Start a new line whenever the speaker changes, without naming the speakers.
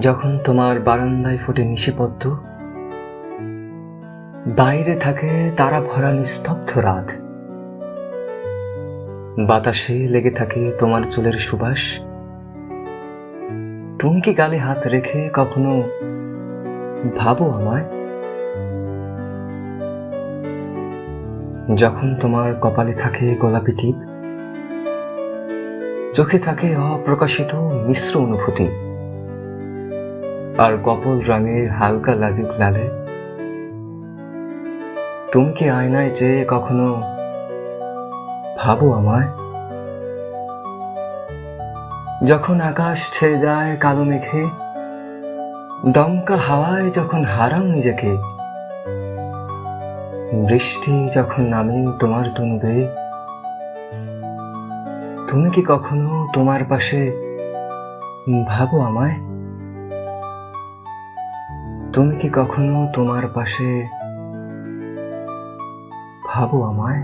যখন তোমার বারান্দায় ফোটে নিশিপদ্ম বাইরে থাকে তারা ভরা নিস্তব্ধ রাত। বাতাসে লেগে থাকে তোমার চুলের সুবাস। তুমি কি গালে হাত রেখে কখনো ভাবো আমায়? যখন তোমার কপালে থাকে গোলাপি টিপ, চোখে থাকে অপ্রকাশিত মিশ্র অনুভূতি। আর কপল রঙে হালকা লাজুক লালে। তুমি কি আয়নায় চেয়ে কখনো ভাবো আমায়? যখন আকাশ ছেয়ে যায় কালো মেঘে, দমকা হাওয়ায় যখন হারাও নিজেকে, বৃষ্টি যখন নামে তোমার তনুবে তুমি কি কখনো তোমার পাশে ভাবো আমায়? তুমি কি কখনো তোমার পাশে ভাবো আমায়?